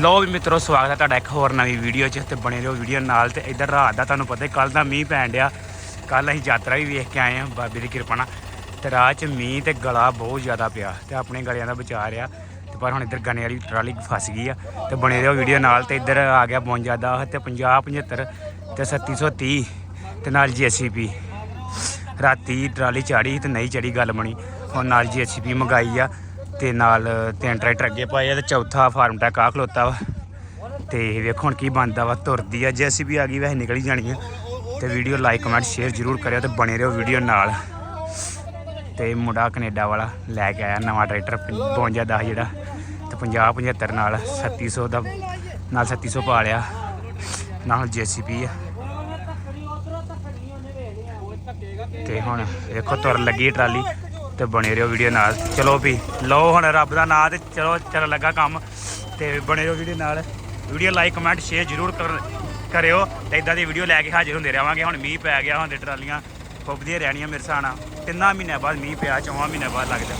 ਲੋ ਵੀ ਮਿੱਤਰੋ, ਸਵਾਗਤ ਹੈ ਤੁਹਾਡਾ ਇੱਕ ਹੋਰ ਨਵੀਂ ਵੀਡੀਓ 'ਚ ਤੇ ਬਣੇ ਰਹੋ ਵੀਡੀਓ ਨਾਲ ਤੇ ਇੱਧਰ ਰਾਤ ਦਾ ਤੁਹਾਨੂੰ ਪਤਾ ਕੱਲ ਦਾ ਮੀਂਹ ਪੈਣ ਡਿਆ। ਕੱਲ ਅਸੀਂ ਯਾਤਰਾ ਵੀ ਵੇਖ ਕੇ ਆਏ ਹਾਂ, ਬਾਬੇ ਦੀ ਕਿਰਪਾ ਨਾਲ। ਤੇ ਰਾਹ 'ਚ ਮੀਂਹ ਤੇ ਗਲਾ ਬਹੁਤ ਜ਼ਿਆਦਾ ਪਿਆ ਤੇ ਆਪਣੇ ਗਲਿਆਂ ਦਾ ਬਚਾ ਰਿਹਾ। ਤੇ ਪਰ ਹੁਣ ਇੱਧਰ ਗਨੇ ਵਾਲੀ ਟਰਾਲੀ ਫਸ ਗਈ ਆ। ਤੇ ਬਣੇ ਰਹੋ ਵੀਡੀਓ ਨਾਲ ਤੇ ਇੱਧਰ ਆ ਗਿਆ 52 ਦਾ ਤੇ 50 75 ਤੇ 3730 ਤੇ ਨਾਲ ਜੀਐਸਸੀਪੀ ਰਾਤੀ ਟਰਾਲੀ ਚਾੜੀ ਤੇ ਨਹੀਂ ਚੜੀ ਗੱਲ ਬਣੀ। ਹੁਣ ਨਾਲ ਜੀਐਸਸੀਪੀ ਮੰਗਾਈ ਆ। ਤੇ ਨਾਲ ਤਿੰਨ ਟਰੈਕਟਰ ਅੱਗੇ ਪਾਏ ਆ ਤੇ ਚੌਥਾ ਫਾਰਮ ਟੈਕ ਆ ਖਲੋਤਾ ਵਾ। ਤੇ ਵੇਖੋ ਹੁਣ ਕੀ ਬਣਦਾ ਵਾ, ਤੁਰਦੀ ਆ। ਜੀਐਸਸੀਪੀ ਆ ਗਈ, ਵੈਸੇ ਨਿਕਲ ਹੀ ਜਾਣੀ ਆ। ਤੇ ਵੀਡੀਓ ਲਾਈਕ, ਕਮੈਂਟ, ਸ਼ੇਅਰ ਜ਼ਰੂਰ ਕਰਿਓ ਤੇ ਬਣੇ ਰਹੋ ਵੀਡੀਓ ਨਾਲ। ਤੇ ਮੁੰਡਾ ਕੈਨੇਡਾ ਵਾਲਾ ਲੈ ਕੇ ਆਇਆ ਨਵਾਂ ਟਰੈਕਟਰ 52 ਦਾ ਜਿਹੜਾ, ਤੇ 50 75 ਨਾਲ 3700 ਦਾ, ਨਾਲ 3700 ਪਾ ਲਿਆ। ਨਾਲ ਜੀਸੀਪੀ ਆ। ਤੇ ਹੁਣ ਵੇਖੋ, ਤੁਰ ਲੱਗੀ ਟਰਾਲੀ। ਤੇ ਬਣੇ ਰਹੋ ਵੀਡੀਓ ਨਾਲ। ਚਲੋ ਵੀ ਲਓ ਹੁਣ ਰੱਬ ਦਾ ਨਾਮ ਤੇ ਚਲੋ ਚੱਲ ਲੱਗਾ ਕੰਮ। ਤੇ ਬਣੇ ਰਹੋ ਵੀਡੀਓ ਨਾਲ। ਵੀਡੀਓ ਲਾਈਕ ਕਮੈਂਟ ਸ਼ੇਅਰ ਜ਼ਰੂਰ ਕਰਿਓ। ਤੇ ਇਦਾਂ ਦੀ ਵੀਡੀਓ ਲੈ ਕੇ ਹਾਜ਼ਰ ਹੁੰਦੇ ਰਹਾਂਗੇ। ਹੁਣ ਮੀਂਹ ਪੈ ਗਿਆ ਹੁਣ ਤੇ ਟਰਾਲੀਆਂ ਫੁੱਬਦੀਆਂ ਰਹਿਣੀਆਂ ਮੇਰੇ ਹਿਸਾਬ ਤਿੰਨਾਂ ਮਹੀਨਿਆਂ ਬਾਅਦ ਮੀਂਹ ਪਿਆ ਚੌਵਾਂ ਮਹੀਨਿਆਂ ਬਾਅਦ ਲੱਗਦਾ।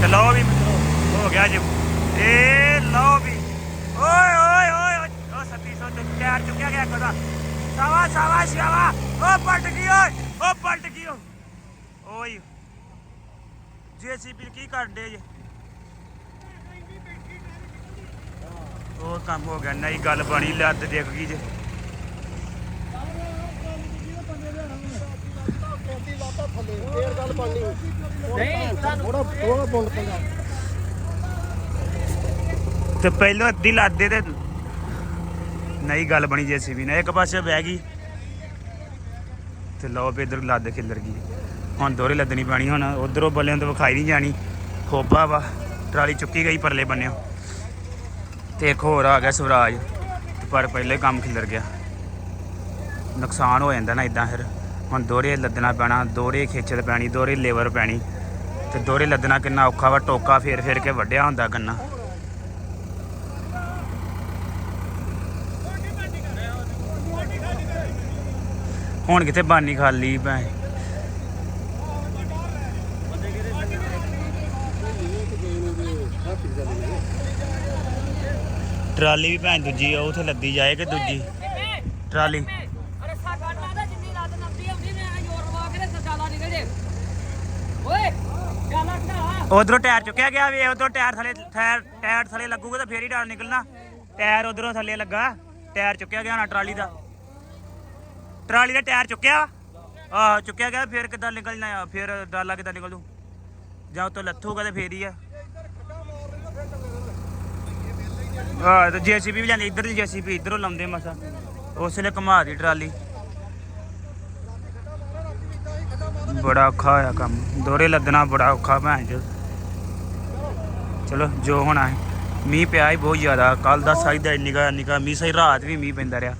ਤੇ ਲਓ ਵੀ ਮਿੱਤਰੋ ਹੋ ਗਿਆ ਜੀ। ਏ ਲਓ ਵੀ। ਓਏ ਓਏ ਓਏ ਓਏ, ਉਹ 3700 ਤੇ ਟਾਇਰ ਚੁੱਕਿਆ ਗਿਆ ਕਦਾ ਸਾਵਾ ਸਾਵਾ ਸ਼ਾਵਾ ਉਹ ਪਲਟ ਗਈ ਓਏ ਉਹ ਪਲਟ ਗਈ ਓਏ। ਜੀਸੀਪੀ ਕੀ ਕਰਦੇ ਜੇ? ਉਹ ਕੰਮ ਹੋ ਗਿਆ, ਨਹੀਂ ਗੱਲ ਬਣੀ ਲੱਦ ਦੇਖ ਗਈ ਜੇ। ਤੇ ਪਹਿਲਾਂ ਅੱਧੀ ਲਾਦੇ ਤੇ ਨਹੀਂ ਗੱਲ ਬਣੀ ਜੀਸੀਬੀ ਨਾ, ਇੱਕ ਪਾਸੇ ਬਹਿ ਗਈ। ਤੇ ਲਓ ਵੀ ਇਧਰ ਲੱਦ ਖਿੱਲਰ ਗਈ। ਹੁਣ ਦੋਰੇ ਲੱਦਣੀ ਪੈਣੀ, ਹੁਣ ਉਧਰੋਂ ਬੱਲਿਆਂ ਤੋਂ ਵਿਖਾਈ ਨਹੀਂ ਜਾਣੀ। ਖੋਬਾ ਵਾ, ਟਰਾਲੀ ਚੁੱਕੀ ਗਈ ਪਰਲੇ ਬੰਨਿਓ। ਤੇ ਇੱਕ ਹੋਰ ਆ ਗਿਆ ਸਵਰਾਜ, ਪਰ ਪਹਿਲੇ ਕੰਮ ਖਿਲਰ ਗਿਆ। ਨੁਕਸਾਨ ਹੋ ਜਾਂਦਾ ਨਾ ਇਦਾਂ ਫਿਰ। ਹੁਣ ਦੋਰੇ ਲੱਦਣਾ ਪੈਣਾ ਦੋਰੇ ਖੇਚਲ ਪੈਣੀ ਦੋਰੇ ਲੇਬਰ ਪੈਣੀ। ਤੇ ਦੋਰੇ ਲੱਦਣਾ ਕਿੰਨਾ ਔਖਾ ਵਾ, ਟੋਕਾ ਫੇਰ ਫੇਰ ਕੇ ਵੱਢਿਆ ਹੁੰਦਾ ਗੰਨਾ। ਹੁਣ ਕਿੱਥੇ ਬਾਨੀ ਖਾਲੀ ਭੈ ਟਰਾਲੀ ਵੀ ਭੈਣ ਦੂਜੀ ਆ, ਉਥੇ ਲੱਦੀ ਜਾਏ ਕਿ ਦੂਜੀ? ਟਰਾਲੀ। ਉਧਰੋਂ ਟਾਇਰ ਚੁੱਕਿਆ ਗਿਆ ਵੇ ਉਧਰੋਂ ਟਾਇਰ ਥਲੇ ਟਾਇਰ ਥਲੇ ਲੱਗੂਗਾ ਤਾਂ ਫੇਰ ਹੀ ਡਰ ਨਿਕਲਣਾ। ਟਾਇਰ ਉਧਰੋਂ ਥੱਲੇ ਲੱਗਾ, ਟਾਇਰ ਚੁੱਕਿਆ ਗਿਆ ਹੋਣਾ ਟਰਾਲੀ ਦਾ। ਟਰਾਲੀ ਦਾ ਟਾਇਰ ਚੁੱਕਿਆ? ਆਹ, ਚੁੱਕਿਆ ਗਿਆ, ਫੇਰ ਕਿੱਦਾਂ ਨਿਕਲਣਾ ਆ? ਫੇਰ ਡਾਲਾ ਕਿੱਦਾਂ ਨਿਕਲ? ਜੂ ਜਾਂ ਉਤੋਂ ਲੱਥੂਗਾ ਤੇ ਫੇਰ ਹੀ ਆ। ਆਹ, ਤੇ ਜੀਸੀਬੀ ਵੀ ਜਾਂਦੀ ਇੱਧਰ ਦੀ ਜੀਸੀਬੀ, ਇੱਧਰੋਂ ਲਾਉਂਦੇ ਮਸਾ। ਉਸ ਵੇਲੇ ਘੁਮਾ ਦੀ ਟਰਾਲੀ। ਬੜਾ ਔਖਾ ਹੋਇਆ ਕੰਮ। ਦੋਰੇ ਲੱਦਣਾ ਬੜਾ ਔਖਾ ਭੈਣ ਚ ਚਲੋ, ਜੋ ਹੋਣਾ ਹੈ। ਮੀਂਹ ਪਿਆ ਹੀ ਬਹੁਤ ਜ਼ਿਆਦਾ। ਕੱਲ ਦਾ ਸਾਈ ਦਾ ਨਿਗਾ ਨਿਗਾ ਮੀਂਹ ਸਹੀ ਰਾਤ ਵੀ ਮੀਂਹ ਪੈਂਦਾ ਰਿਹਾ।